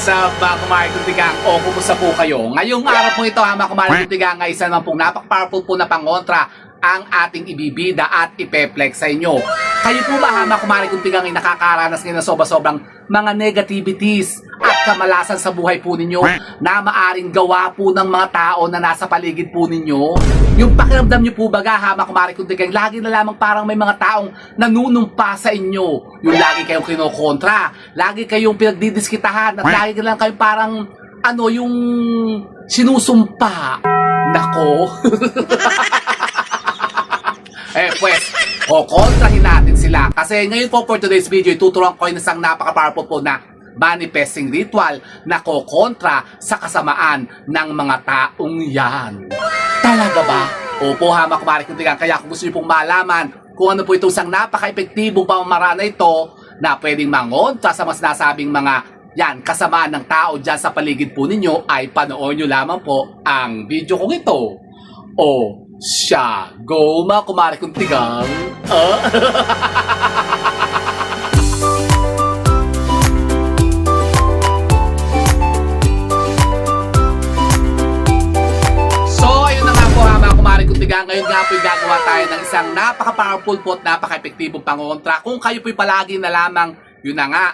What's up mga kumari kuntigang o kumusta po kayo? Ngayong araw po ito ha mga kumari kuntigang ay isa naman pong napak-powerful po na pangontra ang ating ibibida at ipeplex sa inyo. Kayo po ba ha mga kumari kuntigang ay nakakaranas ngayon ng sobra-sobrang mga negativities at kamalasan sa buhay po ninyo na maaring gawa po ng mga tao na nasa paligid po ninyo? Yung pakiramdam nyo po baga ha mga kumari kuntigang lagi na lamang parang may mga taong nanunumpa sa inyo. Yung lagi kayong kinokontra, lagi kayong pinagdidiskitahan at lagi lang kayong parang ano yung sinusumpa. Nako. Eh, pues, kukontrahin natin sila. Kasi ngayon po for today's video, ituturuan ko yung isang napaka-powerful po na manifesting ritual na kokontra sa kasamaan ng mga taong yan. Talaga ba? Opo ha, mga kumari kuntigan. Kaya kung gusto niyo pong malaman kung ano po itong isang napaka-epektibong pamamaraan na ito na pwedeng mangontra sa mga sinasabing mga yan, kasamaan ng tao dyan sa paligid po ninyo ay panoorin nyo lamang po ang video kong ito. O siya, go mga kumari kuntigang. Ah? kuntigang. Ngayon nga po gagawa tayo ng isang napaka-powerful po at napaka-epektibong pangontra. Kung kayo po'y palagi na lamang, yun na nga,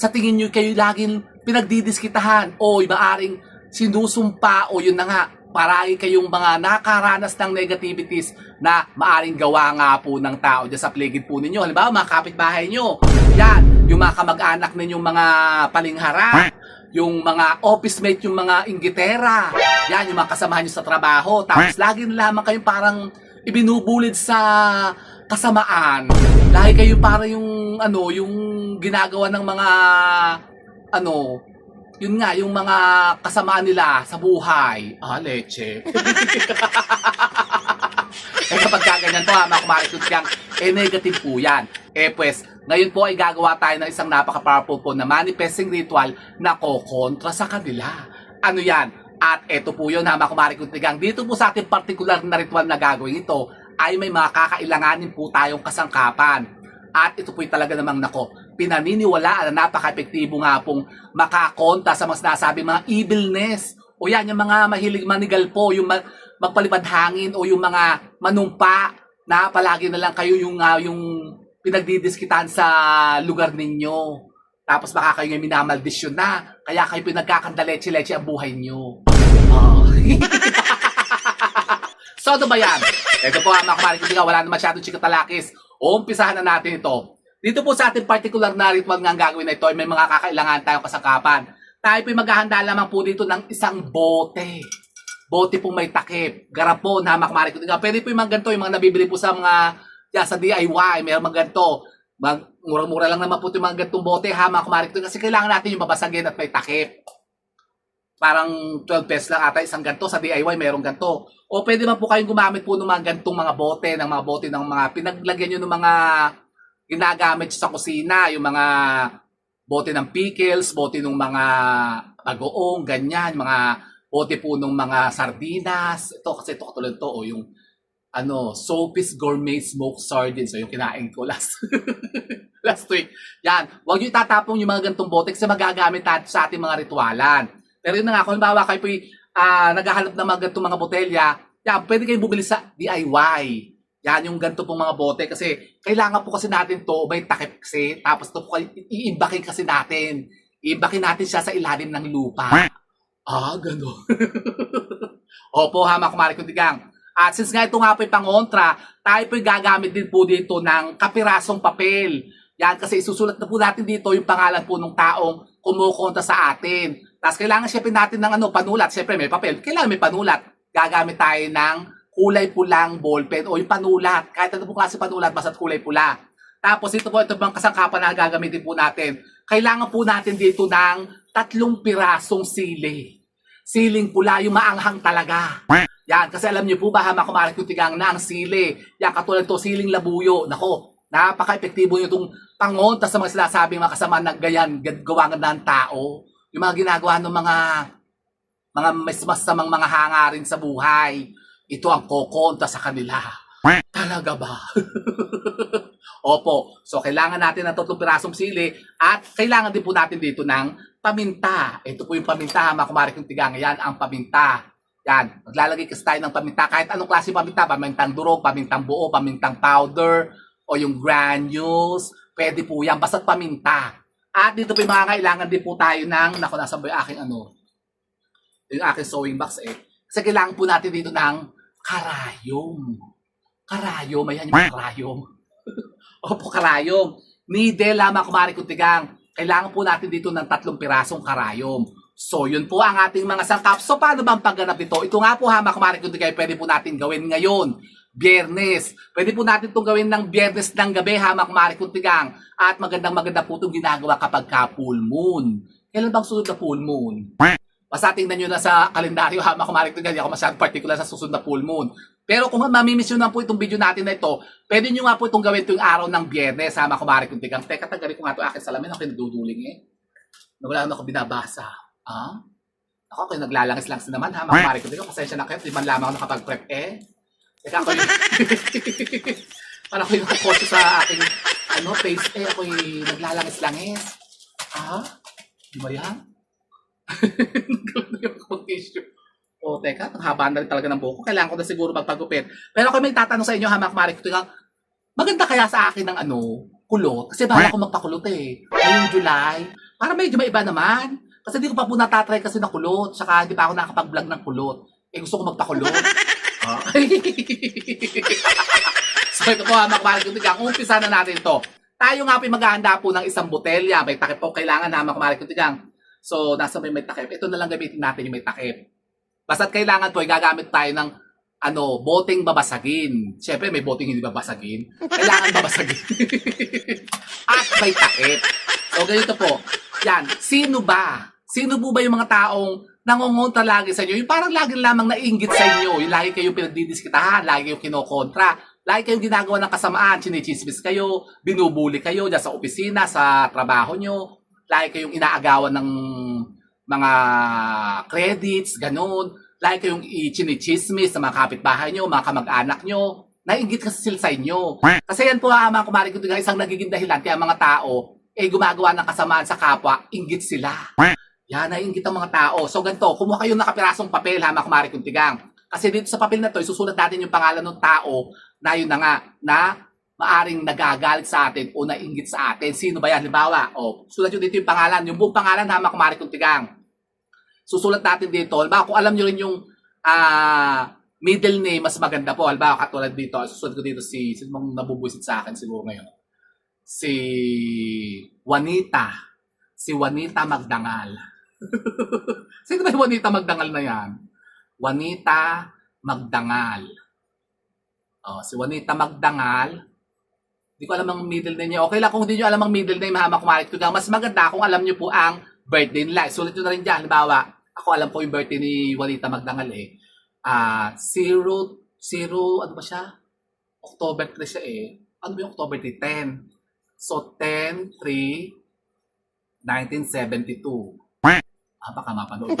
sa tingin nyo kayo laging pinagdidiskitahan o maaring sinusumpa o yun na nga, paragi kayong mga nakaranas ng negativities na maaring gawa nga po ng tao dyan sa paligid po ninyo. Halimbawa, mga kapitbahay nyo. Yan, yung mga kamag-anak ninyong mga palinghara, yung mga office mate, yung mga inggitera. Yan, yung mga kasamahan nyo sa trabaho. Tapos lagi na lamang kayong parang ibinubulid sa kasamaan. Lagi kayo para yung ano, yung ginagawa ng mga ano, yun nga, yung mga kasamaan nila sa buhay. Ah, leche. eh kapag kaganyan po ha, mga kumaritut kang, eh negative po yan. Eh pues, ngayon po ay gagawa tayo ng isang napaka-powerful po na manifesting ritual na kokontra sa kanila. Ano yan? At eto po yun ha, mga kumaritut kang, dito po sa ating particular na ritual na gagawin ito, ay may mga kakailanganin po tayong kasangkapan. At ito po'y talaga namang nako, pinaniniwalaan na napaka-epektibo nga pong makakonta sa mga sinasabing mga evilness. O yan, yung mga mahilig manigal po, yung ma- magpalipad hangin o yung mga manumpa na palagi na lang kayo yung, ah, yung pinagdidiskitan sa lugar ninyo. Tapos baka kayo yung minamaldisyon na. Kaya kayo pinagkakandaleche-leche ang buhay nyo. Ah. so ano ba yan? Ito po mga kumarikibiga, wala na masyadong chikatalakis. Umpisahan na natin ito. Dito po sa ating particular na ritual nga ang gagawin na ito ay may mga kakailangan tayong kasangkapan. Tayo po'y maghahanda lamang po dito ng isang bote. Bote pong may takip. Garapon, hamak, marikubiga. Pwede po yung mga ganito, yung mga nabibili po sa mga yeah, sa DIY, mayroong mga ganito. Mag, mura-mura lang naman po yung mga gantong bote, hamak, marikubiga. Kasi kailangan natin yung mabasagin at may takip parang 12 pesos lang ata isang ganto sa DIY merong ganto. O pwede man po kayong gumamit po ng mga gantong mga bote, ng mga bote ng mga pinaglagyan nyo ng mga ginagamit sa kusina, yung mga bote ng pickles, bote ng mga bagoong, ganyan, mga bote po ng mga sardinas. Ito kasi ito katulad to, o yung ano, Sophie's Gourmet Smoked Sardines. So yung kinain ko last last week. Yan. Huwag nyo itatapong yung mga gantong bote kasi magagamit natin sa ating mga ritualan. Pero yun na nga, kung halimbawa kayo po'y ah, naghahanap ng mga ganitong mga botelya, yan, pwede kayong bumili sa DIY. Yan yung ganito pong mga bote kasi kailangan po kasi natin to may takip kasi tapos to po iimbakin kasi natin. Iimbakin natin siya sa ilalim ng lupa. Ah, gano'n. Opo ha, mga kumari kundigang. At since nga ito nga po yung pangontra, tayo po gagamit din po dito ng kapirasong papel. Yan, kasi isusulat na po natin dito yung pangalan po ng taong kumukontra sa atin. Tapos kailangan syempre natin ng ano, panulat. Syempre may papel. Kailangan may panulat. Gagamit tayo ng kulay pulang ballpen o yung panulat. Kahit ano po klase panulat, basta kulay pula. Tapos ito po, ito bang kasangkapan na gagamitin po natin. Kailangan po natin dito ng tatlong pirasong sili. Siling pula, yung maanghang talaga. Yan, kasi alam niyo po ba, hama kumarik yung tigang na ang sili. Yan, katulad to, siling labuyo. Nako, napaka-epektibo nyo itong pangonta sa mga sinasabing mga kasama na gayan, gawangan ng tao. Yung mga ginagawa ng mga mga mas masamang mga hangarin sa buhay. Ito ang kokonta sa kanila. Talaga ba? Opo. So, kailangan natin ng tatlong pirasong sili at kailangan din po natin dito ng paminta. Ito po yung paminta, mga kumari kong tigang. Yan ang paminta. Yan. Maglalagay kasi tayo ng paminta. Kahit anong klase paminta. Pamintang durog, pamintang buo, pamintang powder, o yung granules. Pwede po yan. Basta paminta. At dito po yung mga kailangan din po tayo ng, naku, nasa ba yung aking ano, yung aking sewing box eh. Kasi kailangan po natin dito ng karayom. Karayom, ayan yung karayom. Opo, karayom. Needle lamang kumari kutigang. Kailangan po natin dito ng tatlong pirasong karayom. So, yun po ang ating mga sangkap. So, paano ba ang pagganap nito? Ito nga po ha, mga kumari kutigang, pwede po natin gawin ngayon. Biyernes. Pwede po natin itong gawin ng biyernes ng gabi ha, mga kumari kutigang. At magandang maganda po itong ginagawa kapag ka full moon. Kailan bang sunod na full moon? Basta tingnan nyo na sa kalendaryo ha, mga kumari kutigang. Hindi ako masyadong particular sa susunod na full moon. Pero kung mamimiss nyo na po itong video natin na ito, pwede nyo nga po itong gawin itong araw ng biyernes, ha, mga kumari kong tigang. Teka, tagalin ko nga ito akin salamin, ako yung nagduduling eh. Wala ako binabasa. Ha? Ako, ako yung naglalangis-langis naman, ha, mga kumari kong tigang. Pasensya na kayo, di man lamang ako nakapag-prep eh. Teka, ako yung... Parang ako yung nakakotso sa aking ano, face eh. Ako yung naglalangis-langis. Ha? Di ba yan? Nagkaroon yung tissue. O, teka, ang haba na rin talaga ng buhok ko. Kailangan ko na siguro magpagupit. Pero ako may tatanong sa inyo, hamak marik ko nga, maganda kaya sa akin ng ano, kulot? Kasi bahala ko magpakulot eh. Ngayong July. Para medyo maiba naman. Kasi hindi ko pa po natatry kasi na kulot. Saka hindi pa ako nakapag-vlog ng kulot. Eh gusto ko magpakulot. Ah. so ito po, hamak marik ko tigang. Umpisa na natin to. Tayo nga po yung maghahanda po ng isang botelya. May takip po kailangan hamak marik ko tigang. So, nasa may may takip. Ito na lang gamitin natin yung may takip. Basta't kailangan po, gagamit tayo ng ano, boteng babasagin. Siyempre, may boteng hindi babasagin. Kailangan babasagin. At may takip. So, ganito po. Yan. Sino ba? Sino po ba yung mga taong nangungunta lagi sa inyo? Yung parang lagi lamang naiingit sa inyo. Yung lagi kayong pinagdidiskitahan, lagi kayong kinokontra, lagi kayong ginagawa ng kasamaan, chinichismis kayo, binubuli kayo dyan sa opisina, sa trabaho nyo, lagi kayong inaagawan ng mga credits, ganun. Like kayong i-chinichismis sa mga kapitbahay nyo, mga kamag-anak nyo. Nainggit kasi sila sa inyo. Kasi yan po ang mga kumari ko isang nagiging dahilan kaya mga tao eh gumagawa ng kasamaan sa kapwa, inggit sila. Yan, naiinggit ang mga tao. So ganito, kumuha kayo ng nakapirasong papel ha, mga kumari kong tigang. Kasi dito sa papel na to, isusulat natin yung pangalan ng tao na yun na nga, na maaring nagagalit sa atin o nainggit sa atin. Sino ba yan? Halimbawa, o, sulat nyo dito yung pangalan. Yung buong pangalan ha, mga kumari kong tigang susulat natin dito. Halimbawa, kung alam nyo rin yung ah, middle name, mas maganda po. Halimbawa, katulad dito, susulat ko dito si, sino mong nabubuisit sa akin siguro ngayon? Si Juanita. Si Juanita Magdangal. sino ba yung Juanita Magdangal na yan? Juanita Magdangal. Oh, si Juanita Magdangal. Hindi ko alam ang middle name niya. Okay lang kung hindi nyo alam ang middle name, hamak kumarik ko Mas maganda kung alam nyo po ang birthday nila. Sulit nyo na rin dyan. Halimbawa, ako alam ko yung birthday ni Juanita Magdangal eh. Ah, zero, zero, ano ba siya? October 3 siya eh. Ano ba yung October 3? 10. So, 10, 3, 1972. Ah, baka mapanood.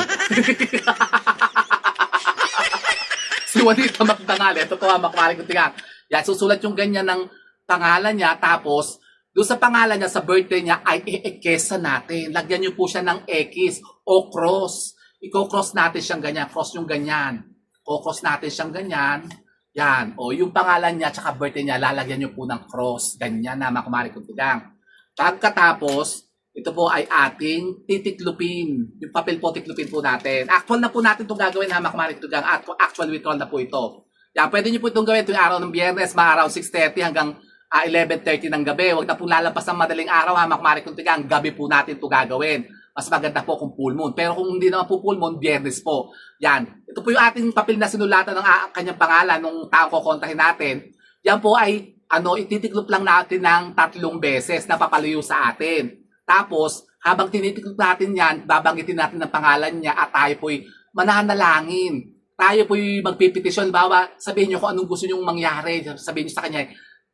si Juanita Magdangal. Ito po ang makmari ko tingnan. Yan, susulat yung ganyan ng pangalan niya. Tapos, doon sa pangalan niya, sa birthday niya, ay i-ekesa natin. Lagyan niyo po siya ng X o cross. Iko-cross natin siyang ganyan. Cross yung ganyan. Cross natin siyang ganyan. Yan. O yung pangalan niya tsaka birthday niya, lalagyan niyo po ng cross. Ganyan na, makumari kong tidang. Pagkatapos, ito po ay ating titiklupin. Yung papel po, tiklupin po natin. Actual na po natin itong gagawin, ha, makumari kong tidang. Actual withdrawal na po ito. Yan, pwede niyo po itong gawin tuwing araw ng biyernes, mga around 6.30 hanggang ah, 11.30 ng gabi. Huwag na po lalabas ng madaling araw, ha, makumari kong tigang. Gabi po natin ito gagawin. Mas maganda po kung full moon. Pero kung hindi naman po full moon, biyernes po. Yan. Ito po yung ating papel na sinulatan ng ah, kanyang pangalan nung taong kukontahin natin. Yan po ay ano, ititiklop lang natin ng tatlong beses na papalayo sa atin. Tapos, habang tinitiklop natin yan, babanggitin natin ang pangalan niya at tayo po'y mananalangin. Tayo po'y magpipetisyon. Bawa, sabihin niyo kung anong gusto niyong mangyari. Sabihin niyo sa kanya,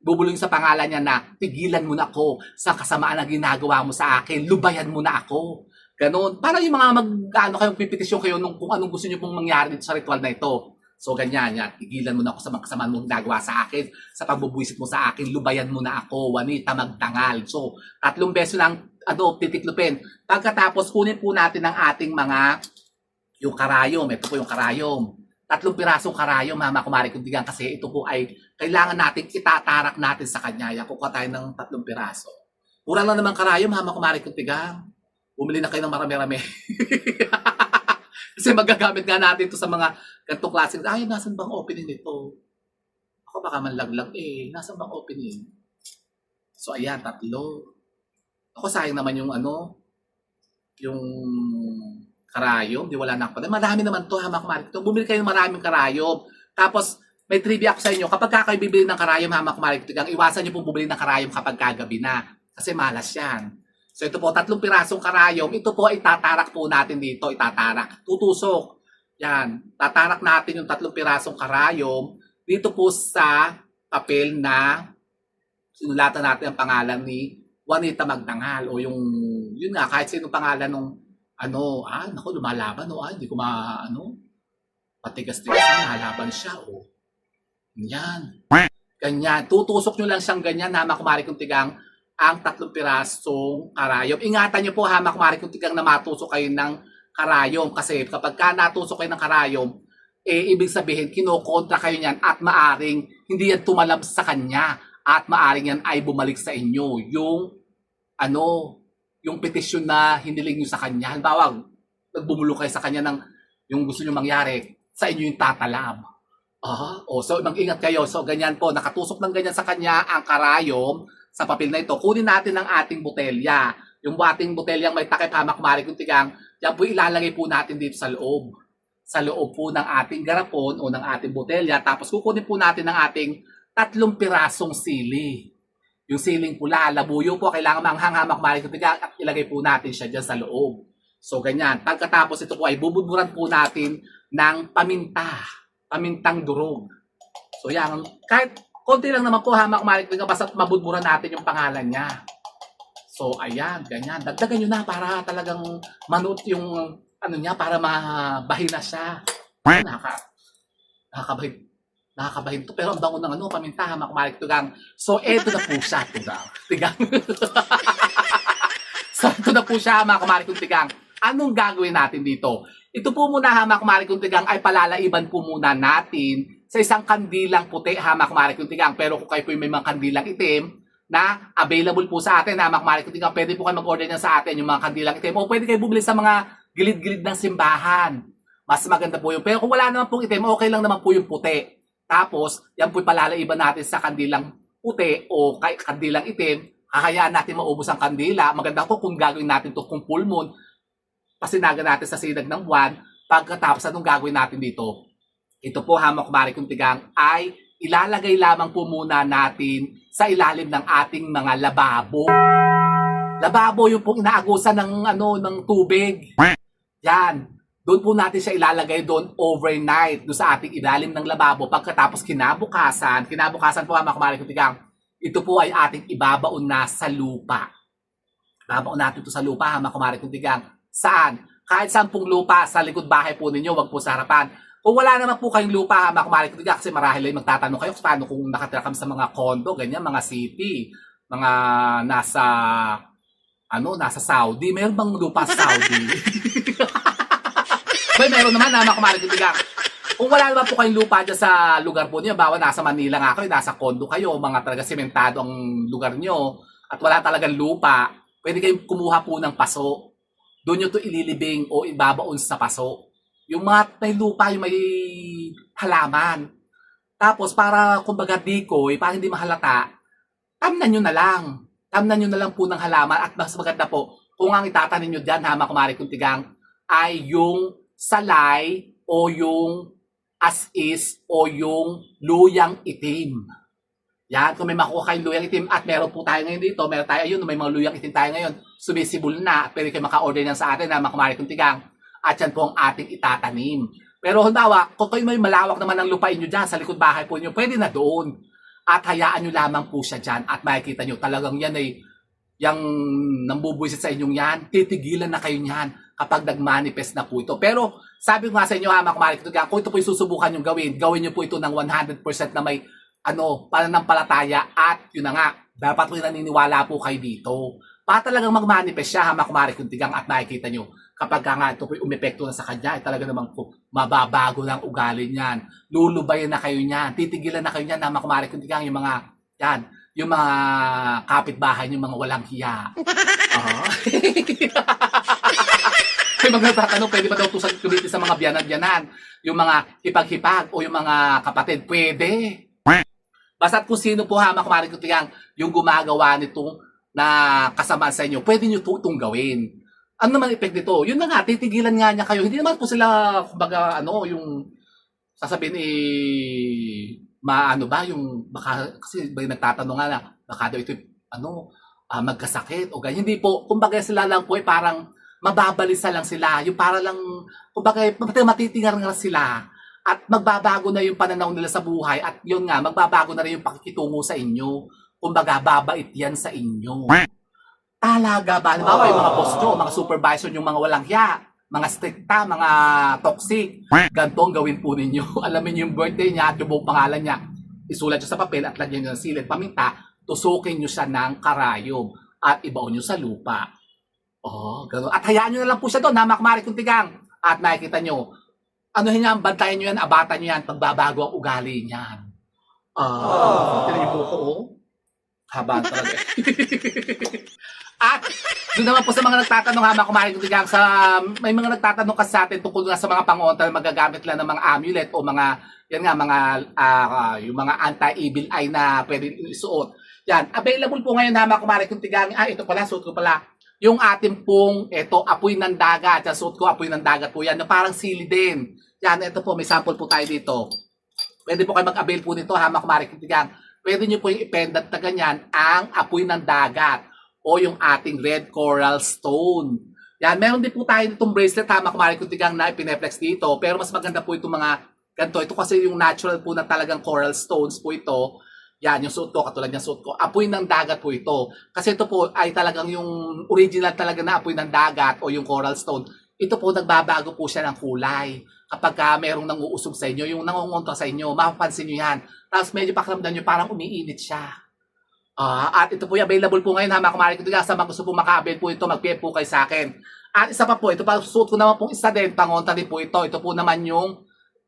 bubulong sa pangalan niya na, tigilan mo na ako sa kasamaan na ginagawa mo sa akin. Lubayan mo na ako. Ganon. Para yung mga mag, ano kayong pipetisyon kayo nung kung anong gusto niyo pong mangyari dito sa ritual na ito. So ganyan, yan. Tigilan mo na ako sa mga kasamaan mong nagawa sa akin, sa pagbubuisit mo sa akin, lubayan mo na ako, wanita magtangal. So, tatlong beso lang, ano, titiklupin. Pagkatapos, kunin po natin ang ating mga, yung karayom. Ito po yung karayom. Tatlong pirasong karayom, mama kumari kundigan, kasi ito po ay kailangan natin itatarak natin sa kanya. Yan, kukuha tayo ng tatlong piraso. Kurang lang naman karayom, mama kumari kundigan. Bumili na kayo ng marami-rami. kasi magagamit nga natin ito sa mga ganitong klase. Ay, nasan bang opening nito? Ako baka manlaglag eh. Nasan bang opening? So, ayan, tatlo. Ako sayang naman yung ano, yung karayom. Di wala na ako. Madami naman to, hamak marik to. Bumili kayo ng maraming karayom. Tapos, may trivia ako sa inyo. Kapag ka kayo bibili ng karayom, hamak marik to, iwasan nyo pong bumili ng karayom kapag kagabi na. Kasi malas yan. So ito po, tatlong pirasong karayom. Ito po, itatarak po natin dito. Itatarak. Tutusok. Yan. Tatarak natin yung tatlong pirasong karayom dito po sa papel na sinulatan natin ang pangalan ni Juanita Magdangal o yung, yun nga, kahit sino pangalan nung ano, ah, naku, lumalaban, o, ah, hindi ko ma, ano, patigas-tigas, ah, nalaban siya, o. Yan. Ganyan. Tutusok nyo lang siyang ganyan, hama kumari kong tigang ang tatlong pirasong karayom. Ingatan nyo po, hama kumari kong tigang na matusok kayo ng karayom. Kasi kapag ka natusok kayo ng karayom, eh, ibig sabihin, kinokontra kayo niyan at maaring hindi yan tumalab sa kanya at maaring yan ay bumalik sa inyo. Yung, ano, yung petisyon na hiniling nyo sa kanya. Halimbawa, nagbumulo kayo sa kanya ng yung gusto nyo mangyari, sa inyo yung tatalab. Ah, oh, so mag-ingat kayo. So ganyan po, nakatusok ng ganyan sa kanya ang karayom sa papel na ito. Kunin natin ang ating botelya. Yung ating botelyang may takip hamak mari kung tigang, yan po ilalagay po natin dito sa loob. Sa loob po ng ating garapon o ng ating botelya. Tapos kukunin po natin ang ating tatlong pirasong sili. Yung siling pula, labuyo po, kailangan manghang hamak mari kung tigang at ilagay po natin siya dyan sa loob. So ganyan. Pagkatapos ito po ay bubudburan po natin ng paminta. Pamintang durog. So yan, kahit konti lang naman po hamak malik nga basta mabudburan natin yung pangalan niya. So ayan, ganyan. Dagdagan nyo na para talagang manut yung ano niya para mabahin na siya. Nakaka, nakakabahin. Nakakabahin to. Pero ang bango ng ano, paminta, hamak malik tugang. So eto na po siya, tugang. Tigang. so ito na po siya, hamak malik tigang. Anong gagawin natin dito? Ito po muna hamak marikong tigang ay palalaiban po muna natin sa isang kandilang puti hamak marikong tigang. Pero kung kayo po may mga kandilang itim na available po sa atin hamak marikong tigang, pwede po kayo mag-order na sa atin yung mga kandilang itim o pwede kayo bumili sa mga gilid-gilid ng simbahan. Mas maganda po yun. Pero kung wala naman pong itim, okay lang naman po yung puti. Tapos, yan po palalaiban natin sa kandilang puti o kay kandilang itim. Kakayaan natin maubos ang kandila. Maganda po kung gagawin natin to kung full moon pasinaga natin sa sinag ng buwan, pagkatapos anong gagawin natin dito? Ito po, hamak mari kong tigang, ay ilalagay lamang po muna natin sa ilalim ng ating mga lababo. Lababo yung pong inaagusan ng, ano, ng tubig. Yan. Doon po natin siya ilalagay doon overnight, doon sa ating ilalim ng lababo. Pagkatapos kinabukasan, kinabukasan po, hamak mari kong tigang, ito po ay ating ibabaon na sa lupa. Ibabaon natin ito sa lupa, hamak mari kong tigang. Saan? Kahit saan pong lupa sa likod bahay po ninyo, wag po sa harapan. Kung wala naman po kayong lupa, makumari ko kasi marahil ay magtatanong kayo paano kung nakatira kami sa mga condo, ganyan, mga city, mga nasa, ano, nasa Saudi. Meron bang lupa sa Saudi? May meron naman na makumari ko Kung wala naman po kayong lupa dyan sa lugar po niyo, bawa nasa Manila nga kayo, nasa condo kayo, mga talaga sementado ang lugar niyo, at wala talagang lupa, pwede kayong kumuha po ng paso doon nyo to ililibing o ibabaon sa paso. Yung mga may lupa, yung may halaman. Tapos para kumbaga decoy, para hindi mahalata, tamnan nyo na lang. Tamnan nyo na lang po ng halaman at mas maganda po kung ang itatanin nyo dyan, hama kumari kung tigang, ay yung salay o yung as is o yung luyang itim. Yan, kung may makuha kayong luyang itim at meron po tayo ngayon dito, meron tayo, ayun, may mga luyang itim tayo ngayon, sumisibol na, pwede kayo maka-order yan sa atin na makumari kong tigang. At yan po ang ating itatanim. Pero halimbawa, kung kayo may malawak naman ang lupain nyo dyan sa likod bahay po nyo, pwede na doon. At hayaan nyo lamang po siya dyan at makikita nyo talagang yan ay yung nambubuisit sa inyong yan, titigilan na kayo niyan kapag nag-manifest na po ito. Pero sabi ko nga sa inyo ha, mga kumari, kung ito po yung susubukan yung gawin, gawin nyo po ito ng 100% na may ano, pananampalataya at yun na nga, dapat po naniniwala po kayo dito. Para talagang mag-manifest siya ha, mga kumari, kuntigang at nakikita nyo, kapag ka nga ito po umepekto na sa kanya, ay talaga naman po, mababago ng ugali niyan. Lulubayan na kayo niyan. Titigilan na kayo niyan mga kumari, kuntigang yung mga, yan, yung mga kapitbahay, yung mga walang hiya. Oo. May mga pwede ba daw ito sa sa mga biyanan-biyanan? Yung mga hipag-hipag o yung mga kapatid? Pwede. Basta kung sino po ha, mga kumarin ko tiyang, yung gumagawa nito na kasama sa inyo, pwede nyo ito itong gawin. Ano naman effect nito? Yun na nga, titigilan nga niya kayo. Hindi naman po sila, kumbaga, ano, yung sasabihin eh, maano ba, yung, baka, kasi yung nagtatanong nga na, baka daw ito, ano, ah, magkasakit o ganyan. Hindi po, kumbaga sila lang po ay parang mababalisa lang sila. Yung para lang, kumbaga, matitingar nga sila at magbabago na yung pananaw nila sa buhay at yun nga, magbabago na rin yung pakikitungo sa inyo. Kumbaga, babait yan sa inyo. Talaga ba? Halimbawa, yung mga boss nyo, mga supervisor yung mga walang hiya, mga stricta, mga toxic, ganito ang gawin po ninyo. Alamin niyo yung birthday niya at yung buong pangalan niya. Isulat nyo sa papel at lagyan nyo ng silid paminta, tusukin nyo siya ng karayom at ibaon nyo sa lupa. Oh, ganun. At hayaan nyo na lang po siya doon, namakmari kung tigang. At nakikita nyo, ano yan, bantayan nyo yan, abatan nyo yan, pagbabago ang ugali niyan. Ah, uh, po ko, oh. Haba talaga. At doon naman po sa mga nagtatanong ha, mga kumain kutigang, sa may mga nagtatanong kasi sa atin tungkol nga sa mga pangonta na magagamit lang ng mga amulet o mga yan nga mga ah, yung mga anti-evil eye na pwede isuot. Yan, available po ngayon ha, mga kumain kutigang. Ah, ito pala, suot ko pala. Yung ating pong, ito, apoy ng dagat. Yan, suot ko, apoy ng dagat po yan, na parang sili din. Yan, ito po, may sample po tayo dito. Pwede po kayo mag-avail po nito ha, kutigang. Pwede nyo po yung ipendant na ganyan, ang apoy ng dagat o yung ating red coral stone. Yan, meron din po tayo itong bracelet ha, makumari kung tigang na ipineflex dito. Pero mas maganda po itong mga ganito. Ito kasi yung natural po na talagang coral stones po ito. Yan, yung suot ko, katulad ng suot ko. Apoy ng dagat po ito. Kasi ito po ay talagang yung original talaga na apoy ng dagat o yung coral stone. Ito po, nagbabago po siya ng kulay. Kapag ka merong nanguusog sa inyo, yung nangungontra sa inyo, mapapansin nyo yan. Tapos medyo pakiramdam nyo, parang umiinit siya. Ah, at ito po yung available po ngayon ha, mga kumari ko sa mga gusto po maka-avail po ito, mag-PM po kayo sa akin. At isa pa po, ito pa, suot ko naman po isa din, pangonta din po ito. Ito po naman yung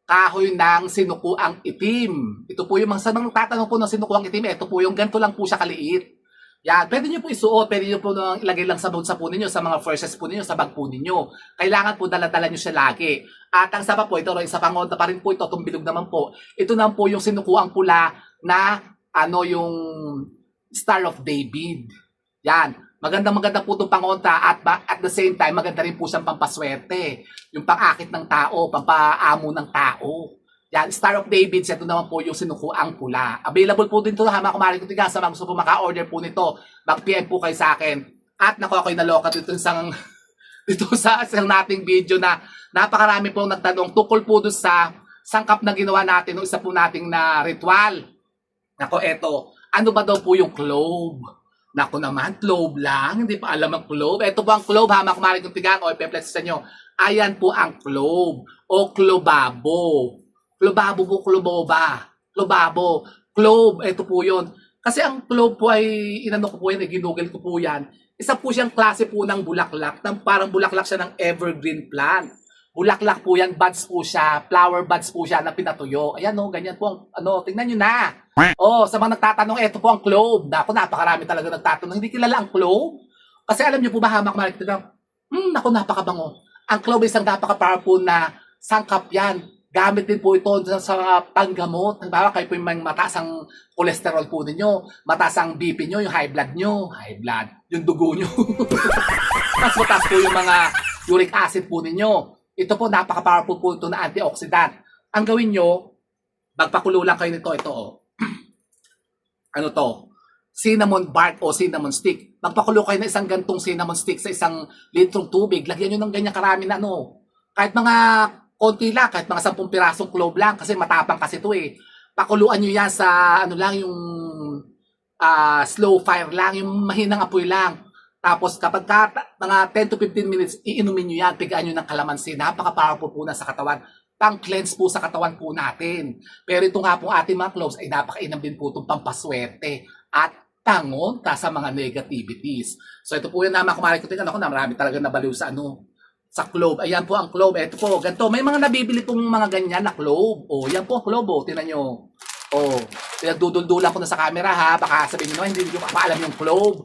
kahoy ng sinukuang itim. Ito po yung mga sa mga tatanong po ng sinukuang itim, ito po yung ganito lang po siya kaliit. Yan, pwede nyo po isuot, pwede nyo po ilagay lang sa bulsa po ninyo, sa mga verses po ninyo, sa bag po ninyo. Kailangan po dala-dala nyo siya lagi. At ang isa pa po, ito isa pangonta pa rin po ito, itong bilog naman po. Ito naman po yung sinukuang pula na ano yung Star of David. Yan. Maganda maganda po itong pangonta at ba, at the same time, maganda rin po siyang pampaswerte. Yung pangakit ng tao, pampaamo ng tao. Yan, Star of David, ito naman po yung sinukuang pula. Available po din ito ha, mga kumarin ko tiga, sa mga gusto po maka-order po nito. Mag-PM po kayo sa akin. At naku, ako'y naloka dito sa dito sa isang nating video na napakarami pong nagtanong tukol po doon sa sangkap na ginawa natin no isa po nating na ritual. Nako, eto ano ba daw po yung clove? Nako naman, clove lang. Hindi pa alam ang clove. Ito po ang clove, ha, mga kumarin kong tigang o ipeplex sa inyo. Ayan po ang clove o clovabo. Clovabo po, clovoba. Clovabo. Clove, ito po yun. Kasi ang clove po ay, inano ko po yan, ginugel ko po yan. Isa po siyang klase po ng bulaklak. Ng parang bulaklak siya ng evergreen plant. Bulaklak po yan, buds po siya, flower buds po siya na pinatuyo. Ayan no, ganyan po ang, ano, tingnan nyo na. Oh, sa mga nagtatanong, ito po ang clove. Naku, napakarami talaga nagtatanong. Hindi kilala ang clove? Kasi alam niyo po ba, hamak malik hmm, naku, napakabango. Ang clove isang napaka-powerful na sangkap yan. Gamit din po ito sa, panggamot. Halimbawa, kayo po yung may mataas ang cholesterol po ninyo, mataas ang BP nyo, yung high blood nyo, high blood, yung dugo nyo. Mas mataas po yung mga uric acid po ninyo. Ito po, napaka-powerful po ito na antioxidant. Ang gawin nyo, magpakulo lang kayo nito, ito oh. ano to? Cinnamon bark o cinnamon stick. Magpakulo kayo ng isang gantong cinnamon stick sa isang litrong tubig. Lagyan nyo ng ganyan karami na ano. Kahit mga konti lang, kahit mga 10 pirasong clove lang, kasi matapang kasi ito eh. Pakuluan nyo yan sa ano lang yung ah, slow fire lang, yung mahinang apoy lang. Tapos kapag ka, mga 10 to 15 minutes, iinumin nyo yan, pigaan nyo ng kalamansi. Napaka-powerful po na sa katawan. Pang-cleanse po sa katawan po natin. Pero ito nga po ating mga cloves ay napakainam din po itong pampaswerte at tangonta sa mga negativities. So ito po yun na mga kumari ko. Na marami talaga nabaliw sa ano, sa clove. Ayan po ang clove. Ito po, ganito. May mga nabibili pong mga ganyan na clove. O, yan po clove. O, tinan nyo. O, pinagduduldulan ko na sa camera ha. Baka sabihin nyo, hindi nyo maalam yung clove.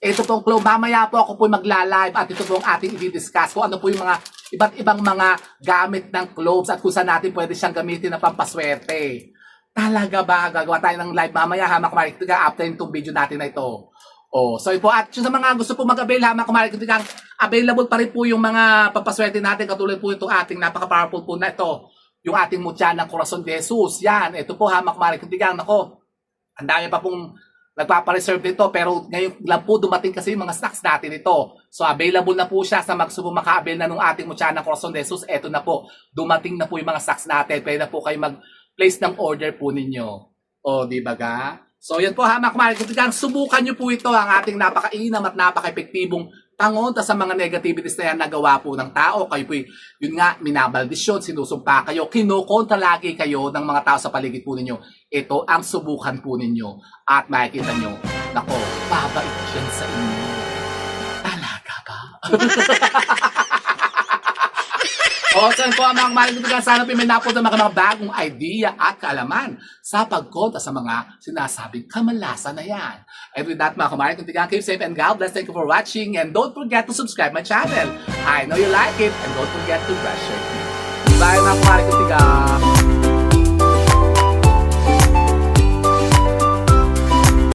Ito pong clove. Mamaya po ako po magla-live at ito po ang ating i-discuss kung ano po yung mga iba't ibang mga gamit ng cloves at kung saan natin pwede siyang gamitin na pampaswerte. Talaga ba? Gagawa tayo ng live mamaya ha, mga kumari. Tiga, after itong video natin na ito. Oh, so po at sa mga gusto po mag-avail ha, mga kumari. Tiga, available pa rin po yung mga pampaswerte natin katulad po itong ating napaka-powerful po na ito. Yung ating mutya ng Corazon de Jesus. Yan, ito po ha, mga kumari. Tiga, nako. Ang dami pa pong nagpapareserve nito pero ngayon lang po dumating kasi yung mga stocks natin ito. So available na po siya sa magsubo maka-avail na nung ating mutya ng Corazon de Jesus. Ito na po. Dumating na po yung mga stocks natin. Pwede na po kayo mag-place ng order po ninyo. O, di ba ga? So, yan po ha, mga kumari. Katigang, subukan nyo po ito ang ating napakainam at napaka-epektibong tangonta sa mga negativities na yan nagawa po ng tao. Kayo po, yun nga, minabaldisyon, sinusumpa kayo, kinukontra lagi kayo ng mga tao sa paligid po ninyo. Ito ang subukan po ninyo. At makikita nyo, nako, babait yan sa inyo. Talaga ba? O, yun po ang mga kumaring katigang, sana po may napod ng mga, mga bagong idea at kaalaman sa pagkonta sa mga sinasabing kamalasan na yan. And with that, mga kumaring katigang, keep safe and God bless. Thank you for watching and don't forget to subscribe my channel. I know you like it and don't forget to brush your teeth. Bye mga kumaring katigang!